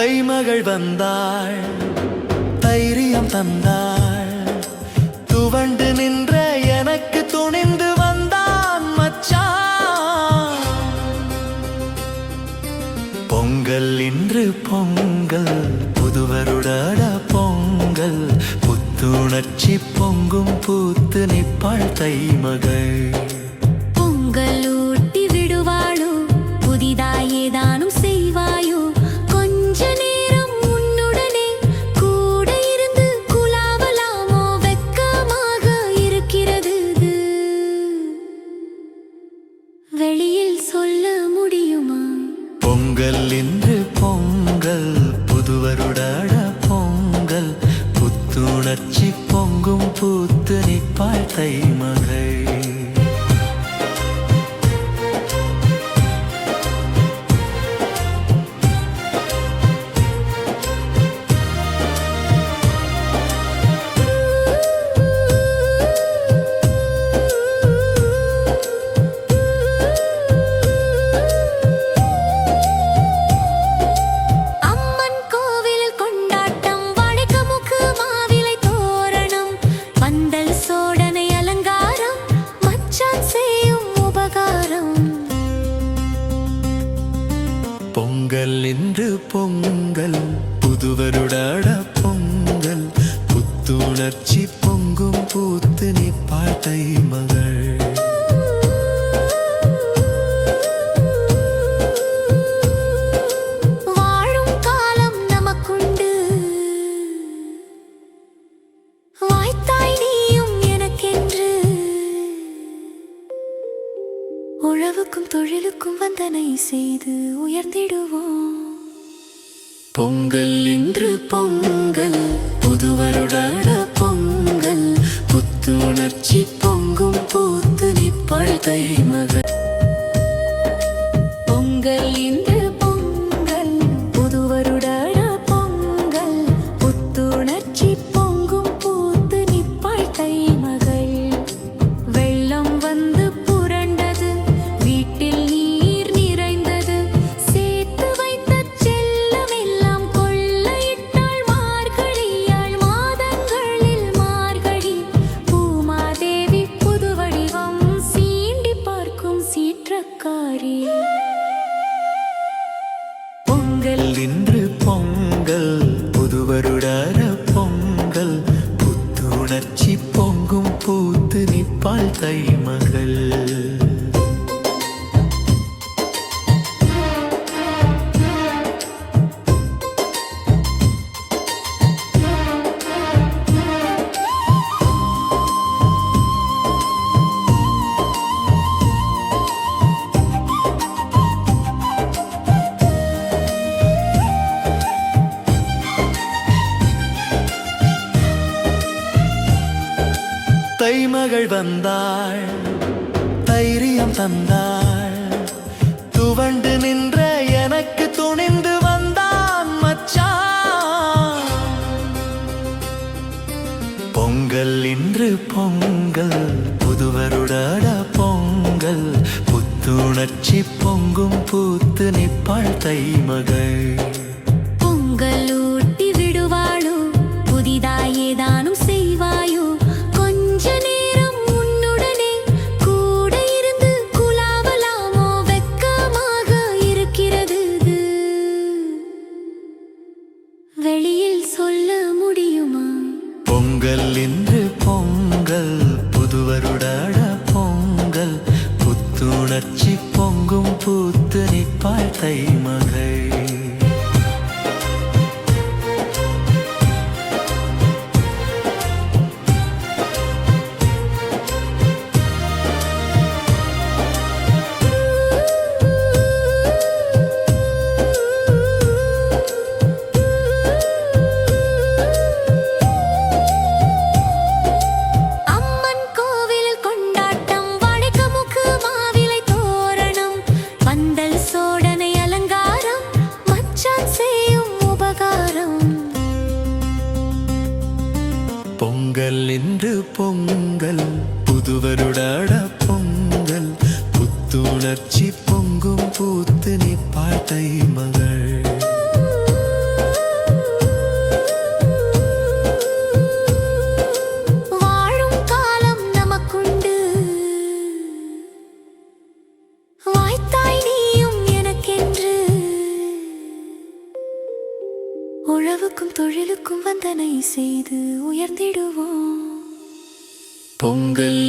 தைமகள் வந்தாள் தைரியம் தந்தாள். துவண்டு நின்ற எனக்கு துணிந்து வந்தான் மச்சான் பொங்கல் இன்று பொங்கல் புதுவருடட பொங்கல். புத்துணர்ச்சி பொங்கும் பூத்து நிப்பாள் தைமகள். பொங்கல் இன்று பொங்கல் புதுவருடாட பொங்கல் புத்துணர்ச்சி பொங்கும் பூத்து நிப்பாள் தை மகள் செய்து உயர்ந்திடுவோம் பொங்கல் இன்று பொங்கல் புதுவருடாட பொங்கல் புத்து உணர்ச்சி பொங்கும் பூத்து நிப்பழ தை மகள் பொங்கல் இன்று ஏற்றக்காரி. பொங்கல் இன்று பொங்கல் புதுவருடார பொங்கல் புத்துணர்ச்சி பொங்கும் பூத்து நிப்பாள் தைமகள் தைமகள் வந்தாள் தைரியம் தந்தாள். துவண்டு நின்ற எனக்கு துணிந்து வந்தான் மச்சான் பொங்கல் இன்று பொங்கல் புதுவருடாட பொங்கல். புத்துணர்ச்சி பொங்கும் பூத்து நிப்பாள் தைமகள். பொங்கல் ஊட்டி விடுவாளோ புதிதாயேதானும் வெளியில் சொல்ல முடியுமா? பொங்கல் என்று பொங்கல் புதுவருடாட பொங்கல். புத்துணர்ச்சி பொங்கும் பூத்து நிற்பாள் தை மகள்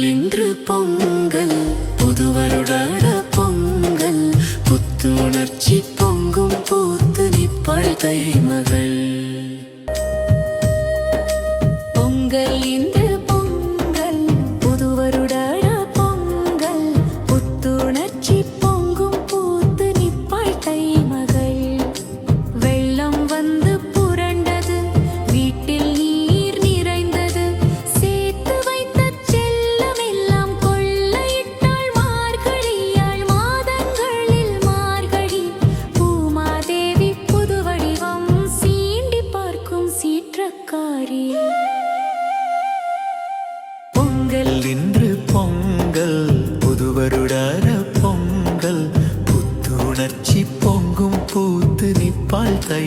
இன்று பொங்கல் புது புதுவருடாட பொங்கல் புத்து உணர்ச்சி பொங்கும் பூத்து நிற்பாள் தை மகள். பொங்கல் இன்று பொங்கல் புது புதுவருடாட பொங்கல் புத்துணர்ச்சி பொங்கும் பூத்து நிற்பாள் தை சீற்றக்காரி பொங்கல் இன்று பொங்கல் புதுவருடார பொங்கல் புத்துணர்ச்சி பொங்கும் பூத்து நிப்பால் தை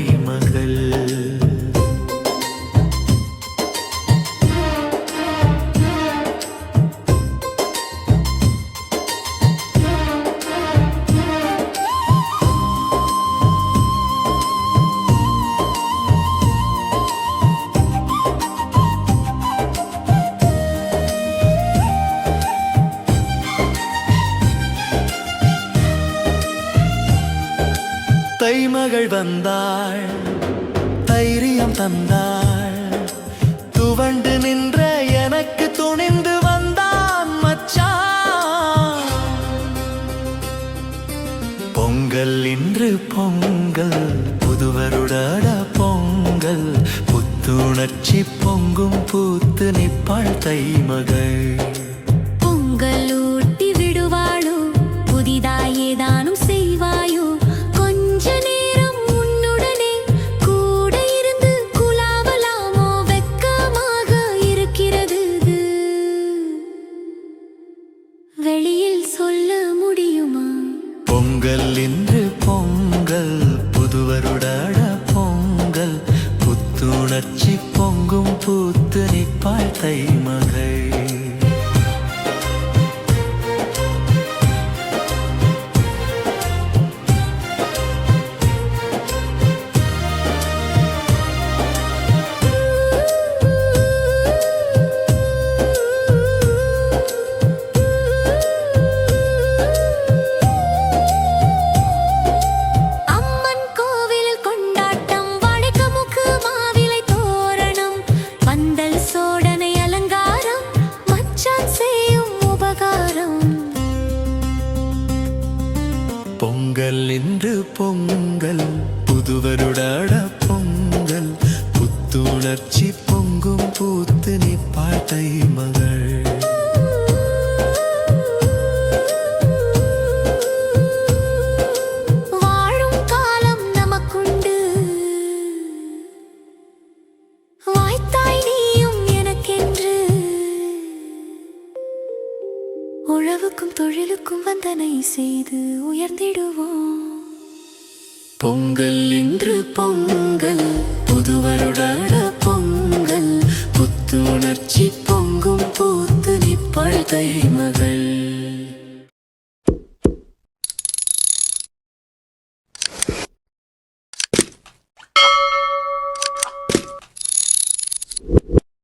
தை மகள் வந்தாள் தைரியம் தந்தாள். துவண்டு நின்ற எனக்கு துணிந்து வந்தான் மச்சான் பொங்கல் இன்று பொங்கல் புதுவருடட பொங்கல். புத்துணர்ச்சி பொங்கும் பூத்து நிப்பாள் தை மகள் வெளியில் சொல்ல முடியுமா? பொங்கல் இன்று பொங்கல் புதுவருடாட பொங்கல். புத்துணர்ச்சி பொங்கும் பூத்து நிற்பாள் தை பொங்கல் பொங்கல் புதுவருடாட பொங்கல் புத்துணர்ச்சி பொங்கும் பூ இன்று பொங்கல் புதுவருடாட பொங்கல் புத்து உணர்ச்சி பொங்கும் பூத்து நிற்பாள் தை மகள்.